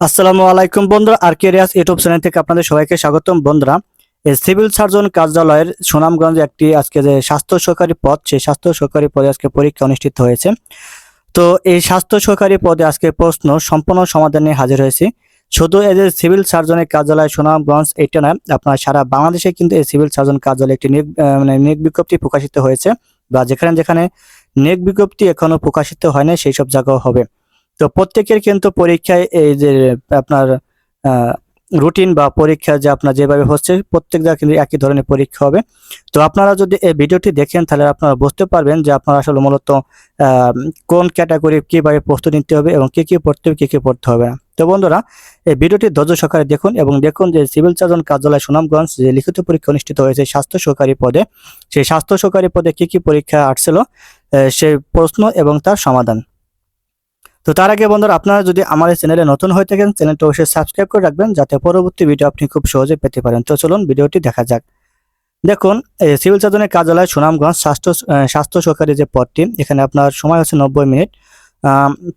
আসসালামু আলাইকুম বন্ধুরা R K Riyas YouTube channel থেকে আপনাদের সবাইকে স্বাগতম বন্ধুরা। এই সিভিল সার্জন কার্যালয়ের সুনামগঞ্জে একটি আজকে যে স্বাস্থ্য সহকারী পদ, সেই স্বাস্থ্য সহকারী পদে আজকে পরীক্ষা অনুষ্ঠিত হয়েছে। তো এই স্বাস্থ্য সহকারী পদে আজকে প্রশ্ন সম্পূর্ণ সমাধান নিয়ে হাজির হয়েছি। শুধু এই যে সিভিল সার্জনের কার্যালয় সুনামগঞ্জ, এটা নয়, আপনার সারা বাংলাদেশে কিন্তু এই সিভিল সার্জন কার্যালয়ে একটি মানে নিয়োগ বিজ্ঞপ্তি প্রকাশিত হয়েছে। বা যেখানে যেখানে নিয়োগ বিজ্ঞপ্তি এখনও প্রকাশিত হয় না সেই সব জায়গাও হবে। তো প্রত্যেকের কিন্তু পরীক্ষায় এই যে আপনার রুটিন বা পরীক্ষা যে আপনার যেভাবে হচ্ছে প্রত্যেক জায়গায় কিন্তু একই ধরনের পরীক্ষা হবে। তো আপনারা যদি এই ভিডিওটি দেখেন, তাহলে আপনারা বুঝতে পারবেন যে আপনারা আসলে মূলত কোন ক্যাটাগরি কীভাবে প্রস্তুতি নিতে হবে এবং কী কী পড়তে হবে, কী কী পড়তে হবে। না তো বন্ধুরা, এই ভিডিওটি ধৈর্য সহকারে দেখুন এবং দেখুন যে সিভিল সার্জন কার্যালয় সুনামগঞ্জ যে লিখিত পরীক্ষা অনুষ্ঠিত হয়েছে স্বাস্থ্য সহকারী পদে, সেই স্বাস্থ্য সহকারী পদে কী কী পরীক্ষা আসছিল সেই প্রশ্ন এবং তার সমাধান। তো তার আগে বন্ধুরা, আপনারা যদি আমার এই চ্যানেলে নতুন হয়ে থাকেন, চ্যানেলটা অবশ্যই সাবস্ক্রাইব করে রাখবেন যাতে পরবর্তী ভিডিও আপনি খুব সহজে পেতে পারেন। তো চলুন ভিডিওটি দেখা যাক। দেখুন এই সিভিল সার্জনের কার্যালয় সুনামগঞ্জ স্বাস্থ্য স্বাস্থ্য সহকারী যে পদটি, এখানে আপনার সময় হচ্ছে নব্বই মিনিট।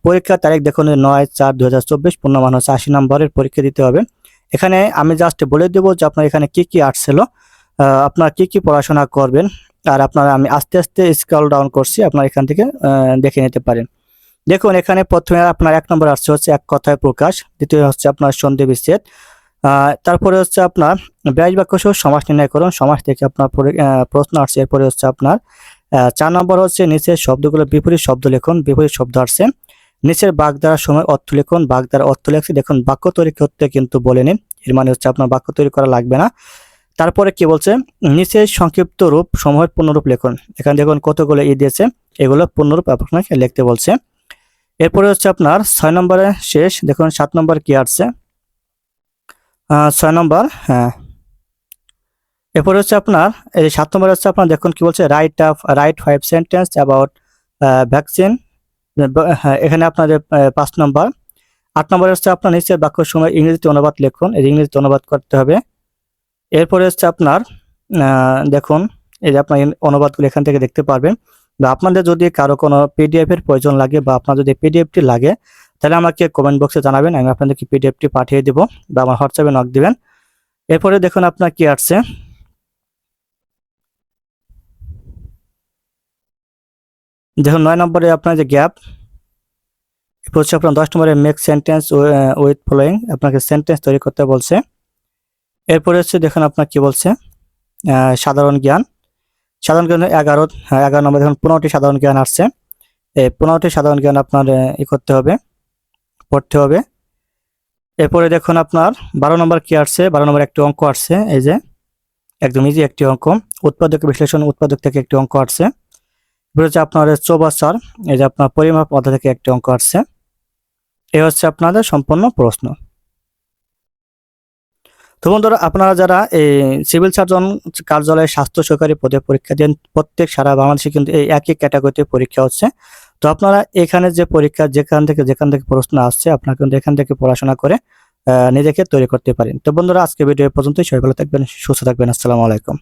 পরীক্ষার তারিখ দেখুন, নয় চার দু হাজার চব্বিশ, পূর্ণমান হচ্ছে আশি নম্বরের পরীক্ষা দিতে হবে। এখানে আমি জাস্ট বলে দেবো যে আপনার এখানে কি কি আসছিল আপনার কি কি পড়াশোনা করবেন, আর আপনারা আমি আস্তে আস্তে স্ক্রল ডাউন করছি, আপনার এখান থেকে দেখে নিতে পারেন। দেখুন, এখানে প্রথমে আপনার এক নম্বর আসছে হচ্ছে এক কথায় প্রকাশ, দ্বিতীয় হচ্ছে আপনার সন্ধি বিচ্ছেদ। তারপরে হচ্ছে আপনার ব্যাস বাক্য সহ সমাস নির্ণয় করুন, সমাস থেকে আপনার প্রশ্ন আসছে, এরপরে হচ্ছে আপনার চার নম্বর হচ্ছে নিচের শব্দগুলো বিপরীত শব্দ লিখুন, বিপরীত শব্দ আসছে। নিচের বাঘ দ্বারা সময় অর্থ লিখুন বাঘ দ্বারা অর্থ লেখছে, দেখুন, বাক্য তৈরি করতে কিন্তু বলে এর মানে হচ্ছে আপনার বাক্য তৈরি করা লাগবে না। তারপরে কি বলছে? নিচের সংক্ষিপ্ত রূপ সমূহের পূর্ণরূপ লিখুন, এখানে দেখুন কতগুলো ই দিয়েছে, এগুলো পূর্ণরূপ আপনাকে লিখতে বলছে। এরপরে হচ্ছে আপনার ছয় নম্বরে শেষ, দেখুন সাত নম্বর কি আসছে? ছয় নম্বর হ্যাঁ। এরপরে হচ্ছে আপনার, এই সাত নম্বর হচ্ছে আপনার দেখুন কি বলছে write up write five sentence about vaccine এখানে আপনাদের পাঁচ নম্বর। আট নম্বর হচ্ছে আপনার নিচের বাক্য সময় ইংরেজিতে অনুবাদ লিখুন, এই ইংরেজিতে অনুবাদ করতে হবে। এরপরে হচ্ছে আপনার দেখুন, এই যে আপনার অনুবাদগুলো এখান থেকে দেখতে পারবেন। বা আপনাদের যদি কারও কোনো পিডিএফ এর প্রয়োজন লাগে বা আপনার যদি পিডিএফটি লাগে, তাহলে আমাকে কমেন্ট বক্সে জানাবেন, আমি আপনাদেরকে পিডিএফটি পাঠিয়ে দিব বা আমার হোয়াটসঅ্যাপে নক দিবেন। এরপরে দেখুন আপনার কি আসছে। দেখুন, নয় নম্বরে আপনার যে গ্যাপ এরপর হচ্ছে আপনার দশ নম্বরে মেক সেন্টেন্স উইথ ফলোয়িং আপনাকে সেন্টেন্স তৈরি করতে বলছে। এরপরে হচ্ছে দেখুন আপনার কি বলছে। সাধারণ জ্ঞান। সাধারণ জ্ঞান এগারো হ্যাঁ, এগারো নম্বর দেখুন পনেরোটি সাধারণ জ্ঞান আসছে। এই পনেরোটি সাধারণ জ্ঞান আপনার ই করতে হবে পড়তে হবে। এরপরে দেখুন আপনার বারো নম্বর কি আসছে? বারো নম্বর একটি অঙ্ক আসছে এই যে একদম ইজি একটি অঙ্ক। উৎপাদক বিশ্লেষণ উৎপাদক থেকে একটি অঙ্ক আসছে। এরপরে হচ্ছে আপনার চৌবাচার এই যে আপনার পরিমাপ অধ্যায় থেকে একটি অঙ্ক আসছে। এ হচ্ছে আপনাদের সম্পূর্ণ প্রশ্ন। তো বন্ধুরা, আপনারা যারা এই সিভিল সার্জন কার্যালয়ে স্বাস্থ্য সহকারী পদে পরীক্ষা দেন, প্রত্যেক সারা বাংলাদেশে কিন্তু এই একই ক্যাটাগরিতে পরীক্ষা হচ্ছে। তো আপনারা এখানে যে পরীক্ষা, যেখান থেকে যেখান থেকে প্রশ্ন আসছে, আপনারা কিন্তু এখান থেকে পড়াশোনা করে নিজেকে তৈরি করতে পারেন। তো বন্ধুরা, আজকে ভিডিও পর্যন্তই। সবাই ভালো থাকবেন, সুস্থ থাকবেন। আসসালামু আলাইকুম।